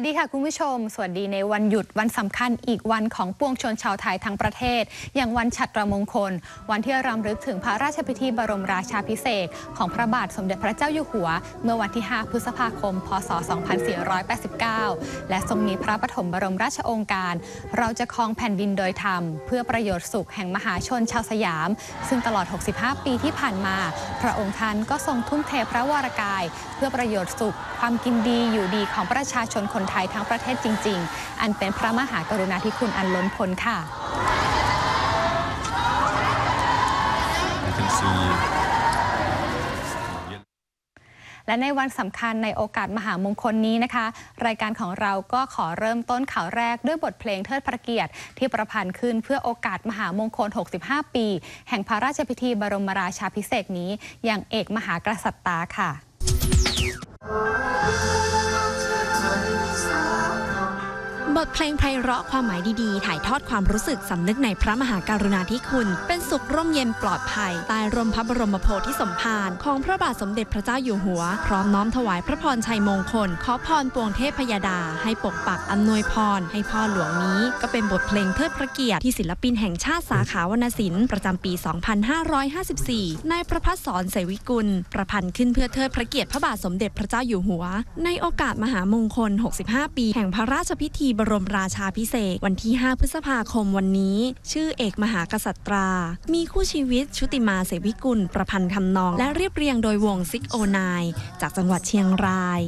สดีค่ะคุณผู้ชม สวัสดีในวันหยุดวันสำคัญอีกวันของปวงชนชาวไทยทั้งประเทศ อย่างวันฉัตรมงคล วันที่รำลึกถึงพระราชพิธีบรมราชาพิเศษ ของพระบาทสมเด็จพระเจ้าอยู่หัว เมื่อวันที่ 5 พฤษภาคม พศ 2489 และทรงมีพระปฐมบรมราชองค์การ เราจะครองแผ่นดินโดยธรรม เพื่อประโยชน์สุขแห่งมหาชนชาวสยาม ซึ่งตลอด 65 ปีที่ผ่านมา พระองค์ท่านก็ทรงทุ่มเทพระวรากาย เพื่อประโยชน์สุข ความกินดีอยู่ดีของประชาชนคนไทยทั้งประเทศจริง ๆ อันเป็นพระมหากรุณาธิคุณอันล้นพ้นค่ะ I can see และในวันสำคัญในโอกาสมหามงคลนี้นะคะ รายการของเราก็ขอเริ่มต้นข่าวแรกด้วยบทเพลงเทิดพระเกียรติ ที่ประพันธ์ขึ้นเพื่อโอกาสมหามงคล 65 ปี แห่งพระราชพิธีบรมราชาพิเศษนี้ อย่างเอกมหากษัตริย์ตาค่ะ sun is. บทเพลงไพเราะความหมายดีๆ ถ่ายทอดความรู้สึกสำนึกในพระมหากรุณาธิคุณ เป็นสุขร่มเย็นปลอดภัยใต้ร่มพระบรมโพธิสมภารของพระบาทสมเด็จพระเจ้าอยู่หัว พร้อมน้อมถวายพระพรชัยมงคล ขอพรปวงเทพพยดา ให้ปกปักอำนวยพร ให้พ่อหลวงนี้ ก็เป็นบทเพลงเทิดพระเกียรติที่ศิลปินแห่งชาติสาขาวรรณศิลป์ประจำปี 2554 นายประพัฒสอนเสวิกุล ประพันธ์ขึ้นเพื่อเทิดพระเกียรติพระบาทสมเด็จพระเจ้าอยู่หัว ในโอกาสมหามงคล 65 ปี แห่งพระราชพิธีบรมราชาพิเศษวันที่ 5 พฤษภาคมวันนี้ ชื่อเอกมหากษัตรา มีคู่ชีวิตชุติมาเสวิกุล ประพันธ์คำนอง และเรียบเรียงโดยวงซิกโอนายจากจังหวัดเชียงราย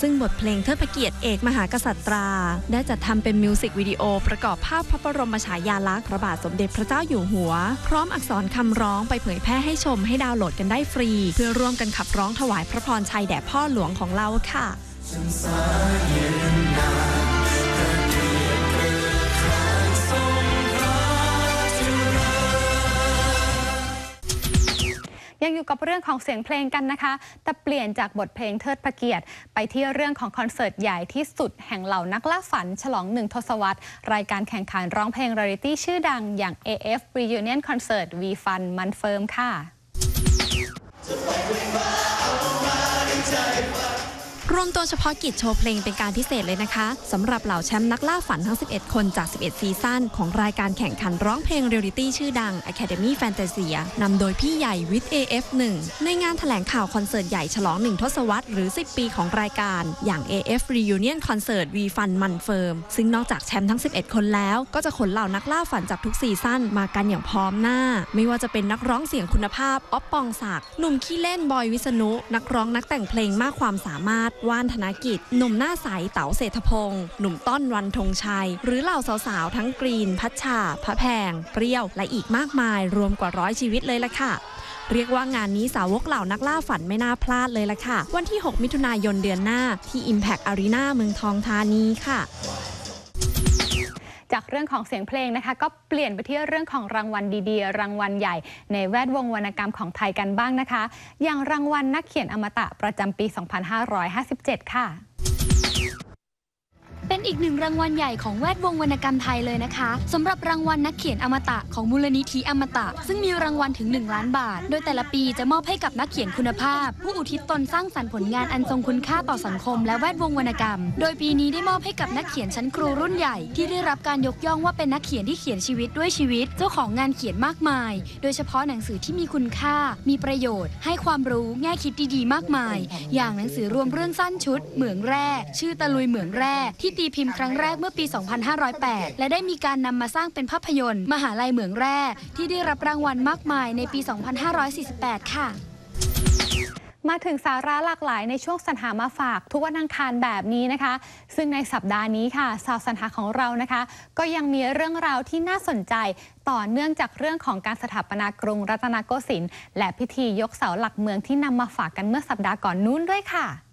ซึ่งบทเพลงเทิดพระเกียรติเอกมหากษัตรา ได้จัดทำเป็นมิวสิกวิดีโอประกอบภาพพระบรมฉายาลักษณ์พระบาทสมเด็จพระเจ้าอยู่หัว พร้อมอักษรคำร้องไปเผยแพร่ให้ชมให้ดาวน์โหลดกันได้ฟรี เพื่อร่วมกันขับร้องถวายพระพรชัยแด่พ่อหลวงของเราค่ะ ยังอยู่กับเรื่องของเสียงเพลงกันนะคะ แต่เปลี่ยนจากบทเพลงเทิดพระเกียรติ ไปที่เรื่องของคอนเสิร์ตใหญ่ที่สุดแห่งเหล่านักล่าฝัน ฉลองหนึ่งทศวรรษ รายการแข่งขันร้องเพลงเรียลิตี้ชื่อดังอย่าง AF Reunion Concert V Fun มันเฟิร์มค่ะ รวมตัวเฉพาะกิจโชว์เพลงเป็นการพิเศษเลยนะคะสำหรับเหล่าแชมป์นักล่าฝันทั้ง 11 คนจาก 11 ซีซั่นของรายการแข่งขันร้องเพลงเรียลิตี้ชื่อดัง Academy Fantasia นำโดยพี่ใหญ่วิท AF1 ในงานแถลงข่าวคอนเสิร์ตใหญ่ฉลอง1ทศวรรษหรือ 10 ปีของรายการอย่าง AF Reunion Concert V Fun มันเฟิร์มซึ่งนอกจากแชมป์ทั้ง 11 คนแล้วก็จะขนเหล่านักล่าฝันจากทุกซีซั่นมากันอย่างพร้อมหน้า ไม่ว่าจะเป็นนักร้องเสียงคุณภาพอ๊อฟปองศักดิ์หนุ่มขี้เล่นบอยวิษณุนักร้องนักแต่งเพลงมากความสามารถว่านธนกิจ หนุ่มหน้าใสเต๋าเศรษฐพงศ์หนุ่มต้อนวันธงชัย หรือเหล่าสาวๆ ทั้งกรีน พัชชา พระแพง เปรี้ยว และอีกมากมาย รวมกว่าร้อยชีวิตเลยล่ะค่ะเรียกว่างานนี้สาวกเหล่านักล่าฝันไม่น่าพลาดเลยล่ะค่ะ วันที่ 6 มิถุนายนเดือนหน้าที่ Impact Arena เมืองทองธานีค่ะ จากเรื่องของเสียงเพลงนะคะ ก็เปลี่ยนไปที่เรื่องของรางวัลดีๆ รางวัลใหญ่ ในแวดวงวรรณกรรมของไทยกันบ้างนะคะ อย่างรางวัลนักเขียนอมตะประจำปี 2557 ค่ะ เป็นอีกหนึ่งรางวัลใหญ่ของแวดวงวรรณกรรมไทยเลยนะคะสำหรับรางวัลนักเขียนอมตะของมูลนิธิอมตะ ซึ่งมีรางวัลถึง 1 ล้านบาท โดยแต่ละปีจะมอบให้กับนักเขียนคุณภาพ ผู้อุทิศตนสร้างสรรค์ผลงานอันทรงคุณค่าต่อสังคมและแวดวงวรรณกรรม โดยปีนี้ได้มอบให้กับนักเขียนชั้นครูรุ่นใหญ่ที่ได้รับการยกย่องว่าเป็นนักเขียนที่เขียนชีวิตด้วยชีวิต เจ้าของงานเขียนมากมาย โดยเฉพาะหนังสือที่มีคุณค่า มีประโยชน์ ให้ความรู้แง่คิดดีๆ มากมาย อย่างหนังสือรวมเรื่องสั้นชุด เหมืองแร่ ชื่อตะลุยเหมืองแร่ที่ตีพิมพ์ครั้งแรกเมื่อปี 2508 และได้มีการนำมาสร้างเป็นภาพยนตร์ มหาลัยเหมืองแร่ที่ได้รับรางวัลมากมายในปี 2548 ค่ะมาถึงสาระหลากหลายในช่วงสรรหามาฝากทุกวันอังคารแบบนี้นะคะ ซึ่งในสัปดาห์นี้ค่ะสาวสรรหาของเรานะคะ ก็ยังมีเรื่องราวที่น่าสนใจต่อเนื่องจากเรื่องของการสถาปนากรุงรัตนโกสินทร์และพิธียกเสาหลักเมืองที่นำมาฝากกันเมื่อสัปดาห์ก่อนนู้นด้วยค่ะ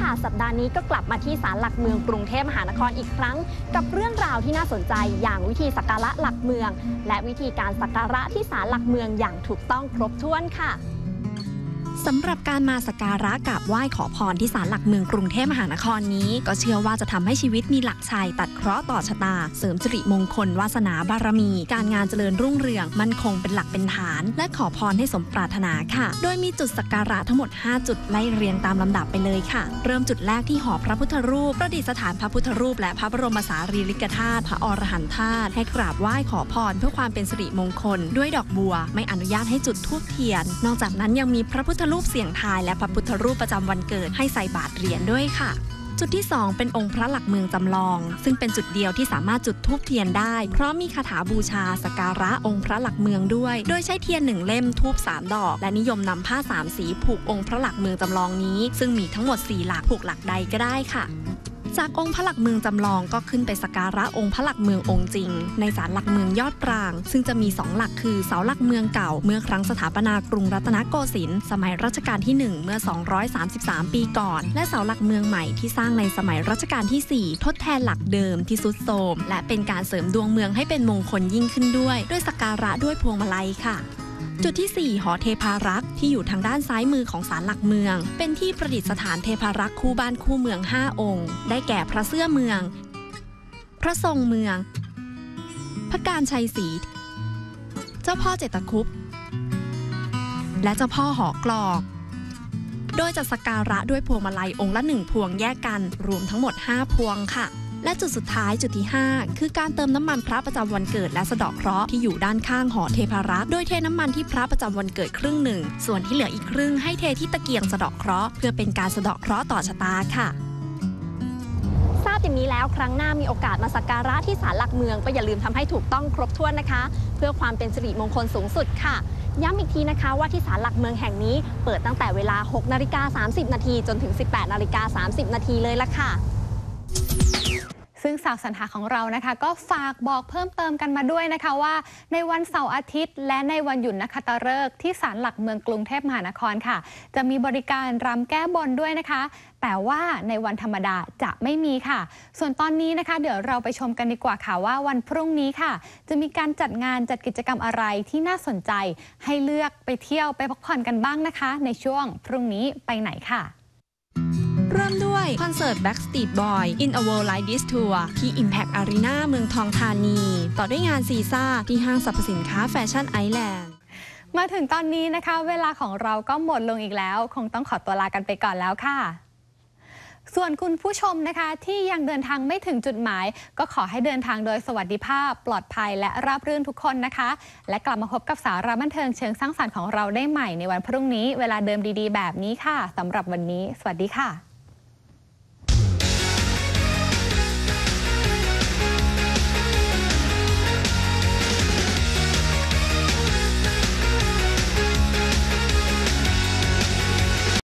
ค่ะ สัปดาห์นี้ก็กลับมาที่ศาลหลักเมืองกรุงเทพมหานครอีกครั้ง กับเรื่องราวที่น่าสนใจอย่างวิธีสักการะหลักเมือง และวิธีการสักการะที่ศาลหลักเมืองอย่างถูกต้องครบถ้วนค่ะ สำหรับการมาสักการะกราบไหว้ขอพรที่ศาลหลักเมืองกรุงเทพมหานครนี้ ก็เชื่อว่าจะทำให้ชีวิตมีหลักชัยตัดเคราะห์ต่อชะตา เสริมสิริมงคล วาสนาบารมี การงานเจริญรุ่งเรือง มั่นคงเป็นหลักเป็นฐาน และขอพรให้สมปรารถนาค่ะ โดยมีจุดสักการะทั้งหมด 5 จุดไล่เรียงตามลำดับไปเลยค่ะ เริ่มจุดแรกที่หอพระพุทธรูป ประดิษฐานพระพุทธรูป และพระบรมสารีริกธาตุพระอรหันตธาตุให้กราบไหว้ขอพรเพื่อความเป็นสิริมงคล ด้วยดอกบัว ไม่อนุญาตให้จุดธูปเทียน นอกจากนั้นยังมีพระพุทธรูปเสียงทายและพระพุทธรูปประจำวันเกิดให้ใส่บาตรเหรียญด้วยค่ะ จุดที่ 2 เป็นองค์พระหลักเมืองจำลอง ซึ่งเป็นจุดเดียวที่สามารถจุดธูปเทียนได้ เพราะมีคาถาบูชาสการะองค์พระหลักเมืองด้วย โดยใช้เทียนหนึ่งเล่มทูบสามดอก และนิยมนำผ้าสามสีผูกองค์พระหลักเมืองจำลองนี้ ซึ่งมีทั้งหมด 4 หลักผูกหลักใดก็ได้ค่ะ จากองค์พระหลักเมืองจำลองก็ขึ้นไปสักการะองค์พระหลักเมืององค์จริง ในศาลหลักเมืองยอดปราง ซึ่งจะมีสองหลักคือเสาหลักเมืองเก่า เมื่อครั้งสถาปนากรุงรัตนโกสินทร์สมัยรัชกาลที่ 1 เมื่อ 233 ปีก่อน และเสาหลักเมืองใหม่ที่สร้างในสมัยรัชกาลที่ 4 ทดแทนหลักเดิมที่สุดโทรมและเป็นการเสริมดวงเมืองให้เป็นมงคลยิ่งขึ้นด้วย ด้วยสักการะด้วยพวงมาลัยค่ะ จุดที่ 4 หอเทพารักษ์ที่อยู่ทางด้านซ้ายมือของศาลหลักเมือง เป็นที่ประดิษฐานเทพารักษ์คู่บ้านคู่เมือง 5 องค์ ได้แก่พระเสื้อเมือง พระทรงเมือง พระการชัยศรี เจ้าพ่อเจตคุปและเจ้าพ่อหอกลอกโดยจะสักการะด้วยพวงมาลัยองค์ละหนึ่งพวงแยกกันรวมทั้งหมด 5 พวงค่ะ และจุดสุดท้ายจุดที่ 5 คือการเติมน้ำมันพระประจำวันเกิดและสะเดาะเคราะห์ที่อยู่ด้านข้างหอเทพารักษ์โดยเทน้ำมันที่พระประจำวันเกิดครึ่งหนึ่ง ส่วนที่เหลืออีกครึ่งให้เทที่ตะเกียงสะเดาะเคราะห์เพื่อเป็นการสะเดาะเคราะห์ต่อชะตาค่ะทราบอย่างนี้แล้วครั้งหน้ามีโอกาสมาสักการะที่ศาลหลักเมืองก็อย่าลืมทำให้ถูกต้องครบถ้วนนะคะ เพื่อความเป็นสิริมงคลสูงสุดค่ะ ย้ำอีกทีนะคะว่าที่ศาลหลักเมืองแห่งนี้ เปิดตั้งแต่เวลา 6 นาฬิกา 30 นาทีจนถึง 18 นาฬิกา 30 นาทีเลยละค่ะ ซึ่งสาวสันหาของเรานะคะ ก็ฝากบอกเพิ่มเติมกันมาด้วยนะคะว่า ในวันเสาร์อาทิตย์ และในวันหยุดนักขัตฤกษ์ที่ศาลหลักเมืองกรุงเทพมหานครค่ะ จะมีบริการรำแก้บนด้วยนะคะ แต่ว่าในวันธรรมดาจะไม่มีค่ะ ส่วนตอนนี้นะคะ เดี๋ยวเราไปชมกันดีกว่าค่ะว่าวันพรุ่งนี้ค่ะ จะมีการจัดงานจัดกิจกรรมอะไรที่น่าสนใจ ให้เลือกไปเที่ยวไปพักผ่อนกันบ้างนะคะ ในช่วงพรุ่งนี้ไปไหนค่ะ เริ่มด้วยคอนเสิร์ต Backstreet Boy In a World Like This Tour ที่ Impact Arena เมืองทองธานี ต่อด้วยงานซีซ่าที่ห้างสรรพสินค้าแฟชั่นไอแลนด์มาถึงตอนนี้นะคะ เวลาของเราก็หมดลงอีกแล้ว คงต้องขอตัวลากันไปก่อนแล้วค่ะ ส่วนคุณผู้ชมนะคะที่ยังเดินทางไม่ถึงจุดหมาย ก็ขอให้เดินทางโดยสวัสดิภาพ ปลอดภัยและราบรื่นทุกคนนะคะ และกลับมาพบกับสาระบันเทิงเชิงสร้างสรรค์ของเราได้ใหม่ในวันพรุ่งนี้ เวลาเดิมดีๆ แบบนี้ค่ะสำหรับวันนี้ สวัสดีค่ะ